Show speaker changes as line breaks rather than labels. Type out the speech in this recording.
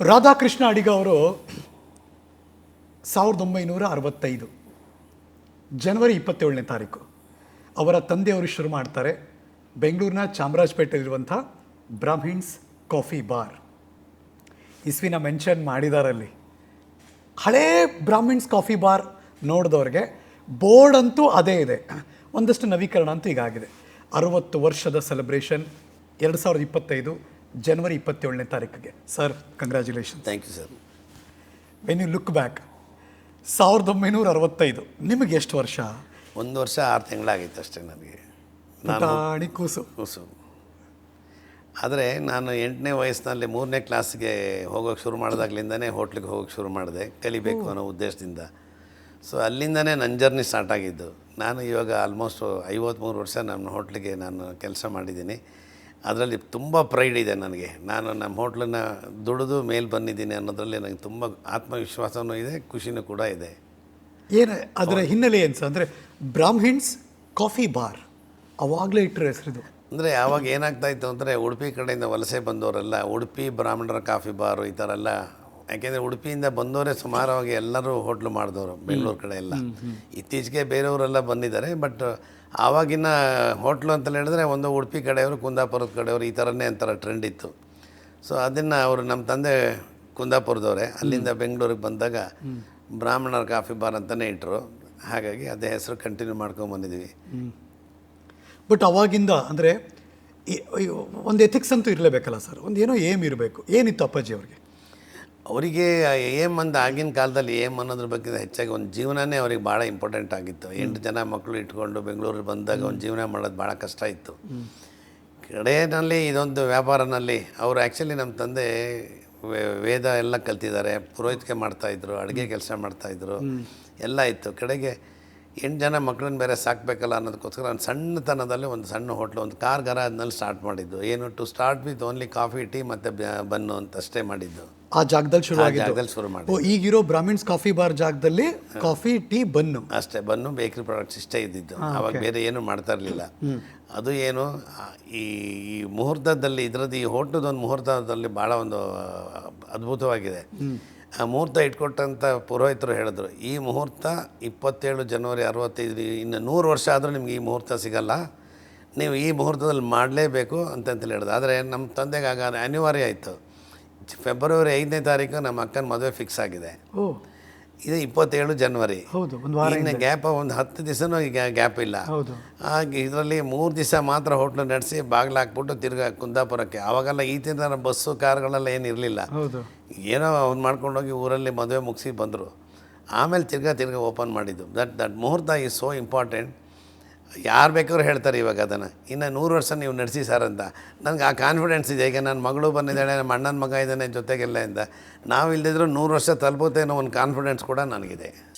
ರಾಧಾಕೃಷ್ಣ ಅಡಿಗ ಅವರು ಸಾವಿರದ ಒಂಬೈನೂರ ಅರವತ್ತೈದು, ಜನವರಿ ಇಪ್ಪತ್ತೇಳನೇ ತಾರೀಕು. ಅವರ ತಂದೆಯವರು ಶುರು ಮಾಡ್ತಾರೆ ಬೆಂಗಳೂರಿನ ಚಾಮರಾಜಪೇಟೆಯಲ್ಲಿರುವಂಥ ಬ್ರಾಹ್ಮಿಣ್ಸ್ ಕಾಫಿ ಬಾರ್. ಇಸ್ವಿನ ಮೆನ್ಷನ್ ಮಾಡಿದಾರಲ್ಲಿ ಹಳೇ ಬ್ರಾಹ್ಮಿಣ್ಸ್ ಕಾಫಿ ಬಾರ್ ನೋಡಿದವ್ರಿಗೆ ಬೋರ್ಡ್ ಅಂತೂ ಅದೇ ಇದೆ. ಒಂದಷ್ಟು ನವೀಕರಣ ಅಂತೂ ಈಗ ಆಗಿದೆ. ಅರವತ್ತು ವರ್ಷದ ಸೆಲೆಬ್ರೇಷನ್, ಎರಡು ಸಾವಿರದ ಇಪ್ಪತ್ತೈದು ಜನವರಿ ಇಪ್ಪತ್ತೇಳನೇ ತಾರೀಕಿಗೆ. Sir congratulation
thank you sir
when you look back ಸಾವಿರದ ಒಂಬೈನೂರ ಅರವತ್ತೈದು ನಿಮಗೆ ಎಷ್ಟು ವರ್ಷ?
ಒಂದು ವರ್ಷ ಆರು ತಿಂಗಳಾಗಿತ್ತು ಅಷ್ಟೇ ನನಗೆ. ನಾನು
ಪುಟಾಣಿ ಕೂಸು.
ಕೂಸು. ಆದರೆ ನಾನು ಎಂಟನೇ ವಯಸ್ಸಿನಲ್ಲಿ ಮೂರನೇ ಕ್ಲಾಸ್ಗೆ ಹೋಗೋಕ್ಕೆ ಶುರು ಮಾಡಿದಾಗ್ಲಿಂದನೇ ಹೋಟ್ಲಿಗೆ ಹೋಗೋಕ್ಕೆ ಶುರು ಮಾಡಿದೆ ಕಲಿಬೇಕು ಅನ್ನೋ ಉದ್ದೇಶದಿಂದ. ಸೊ ಅಲ್ಲಿಂದನೇ ನನ್ನ ಜರ್ನಿ ಸ್ಟಾರ್ಟ್ ಆಗಿದ್ದು. ನಾನು ಇವಾಗ ಆಲ್ಮೋಸ್ಟ್ ಐವತ್ತ್ಮೂರು ವರ್ಷ ನನ್ನ ಹೋಟ್ಲಿಗೆ ನಾನು ಕೆಲಸ ಮಾಡಿದ್ದೀನಿ. ಅದರಲ್ಲಿ ತುಂಬ ಪ್ರೈಡ್ ಇದೆ ನನಗೆ. ನಾನು ನಮ್ಮ ಹೋಟ್ಲನ್ನು ದುಡಿದು ಮೇಲೆ ಬಂದಿದ್ದೀನಿ ಅನ್ನೋದರಲ್ಲಿ ನನಗೆ ತುಂಬ ಆತ್ಮವಿಶ್ವಾಸವೂ ಇದೆ ಖುಷಿನೂ ಕೂಡ ಇದೆ.
ಏನು ಅದರ ಹಿನ್ನೆಲೆ ಏನು ಸರ್? ಅಂದರೆ ಬ್ರಾಹ್ಮಿಣ್ಸ್ ಕಾಫಿ ಬಾರ್ ಅವಾಗಲೇ ಇಟ್ಟರೆ ಹೆಸರಿದು.
ಅಂದರೆ ಆವಾಗ ಏನಾಗ್ತಾ ಇತ್ತು ಅಂದರೆ ಉಡುಪಿ ಕಡೆಯಿಂದ ವಲಸೆ ಬಂದವರೆಲ್ಲ ಉಡುಪಿ ಬ್ರಾಹ್ಮಣರ ಕಾಫಿ ಬಾರು ಈ ಥರ ಎಲ್ಲ ಯಾಕೆಂದರೆ ಉಡುಪಿಯಿಂದ ಬಂದವರೇ ಸುಮಾರವಾಗಿ ಎಲ್ಲರೂ ಹೋಟ್ಲು ಮಾಡಿದವರು ಬೆಂಗಳೂರು ಕಡೆ ಎಲ್ಲ. ಇತ್ತೀಚೆಗೆ ಬೇರೆಯವರೆಲ್ಲ ಬಂದಿದ್ದಾರೆ ಬಟ್ ಆವಾಗಿನ ಹೋಟ್ಲು ಅಂತ ಹೇಳಿದ್ರೆ ಒಂದು ಉಡುಪಿ ಕಡೆಯವರು ಕುಂದಾಪುರದ ಕಡೆಯವರು ಈ ಥರನೇ ಒಂಥರ ಟ್ರೆಂಡ್ ಇತ್ತು. ಸೊ ಅದನ್ನು ಅವರು ನಮ್ಮ ತಂದೆ ಕುಂದಾಪುರದವರೇ ಅಲ್ಲಿಂದ ಬೆಂಗಳೂರಿಗೆ ಬಂದಾಗ ಬ್ರಾಹ್ಮಣರ ಕಾಫಿ ಬಾರ್ ಅಂತಲೇ ಇಟ್ಟರು ಹಾಗಾಗಿ ಅದೇ ಹೆಸರು ಕಂಟಿನ್ಯೂ ಮಾಡ್ಕೊಂಡು ಬಂದಿದ್ದೀವಿ
ಬಟ್ ಅವಾಗಿಂದ ಅಂದರೆ ಒಂದು ಎಥಿಕ್ಸ್ ಅಂತೂ ಇರಲೇಬೇಕಲ್ಲ ಸರ್? ಒಂದು ಏನೋ ಏಮ್ ಇರಬೇಕು. ಏನಿತ್ತು ಅಪ್ಪಾಜಿ ಅವ್ರಿಗೆ?
ಅವರಿಗೆ ಏಮ್ ಅಂದ ಆಗಿನ ಕಾಲದಲ್ಲಿ ಏಮ್ ಅನ್ನೋದ್ರ ಬಗ್ಗೆ ಹೆಚ್ಚಾಗಿ ಒಂದು ಜೀವನನೇ ಅವ್ರಿಗೆ ಭಾಳ ಇಂಪಾರ್ಟೆಂಟ್ ಆಗಿತ್ತು. ಎಂಟು ಜನ ಮಕ್ಕಳು ಇಟ್ಕೊಂಡು ಬೆಂಗಳೂರಿಗೆ ಬಂದಾಗ ಒಂದು ಜೀವನ ಮಾಡೋದು ಭಾಳ ಕಷ್ಟ ಇತ್ತು. ಕಡೆಯಲ್ಲಿ ಇದೊಂದು ವ್ಯಾಪಾರನಲ್ಲಿ ಅವರು ಆ್ಯಕ್ಚುಲಿ ನಮ್ಮ ತಂದೆ ವೇ- ವೇದ ಎಲ್ಲ ಕಲ್ತಿದ್ದಾರೆ. ಪುರೋಹಿತಿಕೆ ಮಾಡ್ತಾಯಿದ್ರು ಅಡುಗೆ ಕೆಲಸ ಮಾಡ್ತಾಯಿದ್ರು ಎಲ್ಲ ಇತ್ತು. ಕಡೆಗೆ ಎಂಟು ಜನ ಮಕ್ಕಳನ್ನ ಬೇರೆ ಸಾಕಬೇಕಲ್ಲ ಅನ್ನೋದಕ್ಕೋಸ್ಕರ ನಾನು ಸಣ್ಣತನದಲ್ಲಿ ಒಂದು ಸಣ್ಣ ಹೋಟ್ಲು ಒಂದು ಕಾರ್ ಗರಾಜ್ನಲ್ಲಿ ಸ್ಟಾರ್ಟ್ ಮಾಡಿದ್ದು. ಏನು to start with only coffee tea ಮತ್ತು ಬನ್ನು ಅಂತ ಅಷ್ಟೇ ಮಾಡಿದ್ದು.
ಆ ಜಾಗದಲ್ಲಿ ಶುರು
ಆ ಜಾಗದಲ್ಲಿ ಶುರು ಮಾಡಿ
ಈಗಿರೋ ಬ್ರಾಹ್ಮಿಣ್ಸ್ ಕಾಫಿ ಬಾರ್ ಜಾಗದಲ್ಲಿ ಕಾಫಿ ಟೀ ಬನ್ನು.
ಅಷ್ಟೇ ಬನ್ನು ಬೇಕರಿ ಪ್ರಾಡಕ್ಟ್ಸ್ ಇಷ್ಟೇ ಇದ್ದಿದ್ದು. ಅವಾಗ ಬೇರೆ ಏನು ಮಾಡ್ತಾ ಇರಲಿಲ್ಲ. ಅದು ಏನು ಈ ಈ ಮುಹೂರ್ತದಲ್ಲಿ ಇದರದ್ದು ಈ ಹೋಟ್ಲದ ಒಂದು ಮುಹೂರ್ತದಲ್ಲಿ ಭಾಳ ಒಂದು ಅದ್ಭುತವಾಗಿದೆ. ಆ ಮುಹೂರ್ತ ಇಟ್ಕೊಟ್ಟಂಥ ಪುರೋಹಿತರು ಹೇಳಿದ್ರು, ಈ ಮುಹೂರ್ತ ಇಪ್ಪತ್ತೇಳು ಜನವರಿ ಅರವತ್ತೈದು ಇನ್ನು ನೂರು ವರ್ಷ ಆದರೂ ನಿಮ್ಗೆ ಈ ಮುಹೂರ್ತ ಸಿಗಲ್ಲ. ನೀವು ಈ ಮುಹೂರ್ತದಲ್ಲಿ ಮಾಡಲೇಬೇಕು ಅಂತಂತೇಳಿ ಹೇಳಿದ್ರು. ಆದರೆ ನಮ್ಮ ತಂದೆಗೆ ಆಗ ಅನಿವಾರ್ಯ ಆಯಿತು. ಫೆಬ್ರವರಿ ಐದನೇ ತಾರೀಕು ನಮ್ಮ ಅಕ್ಕನ ಮದುವೆ ಫಿಕ್ಸ್ ಆಗಿದೆ. ಇದು ಇಪ್ಪತ್ತೇಳು ಜನವರಿ
ಹೌದು ಒಂದು ವಾರ
ಗ್ಯಾಪ್ ಒಂದು ಹತ್ತು ದಿವಸನೂ ಈಗ ಗ್ಯಾಪ್ ಇಲ್ಲ.
ಹೌದು.
ಹಾಗೆ ಇದರಲ್ಲಿ ಮೂರು ದಿವಸ ಮಾತ್ರ ಹೋಟ್ಲ್ ನಡೆಸಿ ಬಾಗಿಲು ಹಾಕ್ಬಿಟ್ಟು ತಿರ್ಗಾ ಕುಂದಾಪುರಕ್ಕೆ. ಅವಾಗೆಲ್ಲ ಈ ಥರ ಬಸ್ಸು ಕಾರ್ಗಳೆಲ್ಲ ಏನು ಇರಲಿಲ್ಲ.
ಹೌದು.
ಏನೋ ಅವ್ನು ಮಾಡ್ಕೊಂಡೋಗಿ ಊರಲ್ಲಿ ಮದುವೆ ಮುಗಿಸಿ ಬಂದರು. ಆಮೇಲೆ ತಿರ್ಗಾ ತಿರ್ಗಾ ಓಪನ್ ಮಾಡಿದ್ದು. That that muhurta is so important ಯಾರು ಬೇಕಾದ್ರು ಹೇಳ್ತಾರೆ ಇವಾಗ ಅದನ್ನು. ಇನ್ನು ನೂರು ವರ್ಷ ನೀವು ನಡೆಸಿ ಸರ್ ಅಂತ. ನನಗೆ ಆ ಕಾನ್ಫಿಡೆನ್ಸ್ ಇದೆ. ಈಗ ನನ್ನ ಮಗಳು ಬಂದಿದ್ದಾಳೆ ನಮ್ಮ ಅಣ್ಣನ ಮಗ ಇದ್ದಾನೆ ಜೊತೆಗೆಲ್ಲ ಇಂದ. ನಾವು ಇಲ್ಲದಿದ್ರೂ ನೂರು ವರ್ಷ ತಲುಪುತ್ತೆ ಅನ್ನೋ ಒಂದು ಕಾನ್ಫಿಡೆನ್ಸ್ ಕೂಡ ನನಗಿದೆ.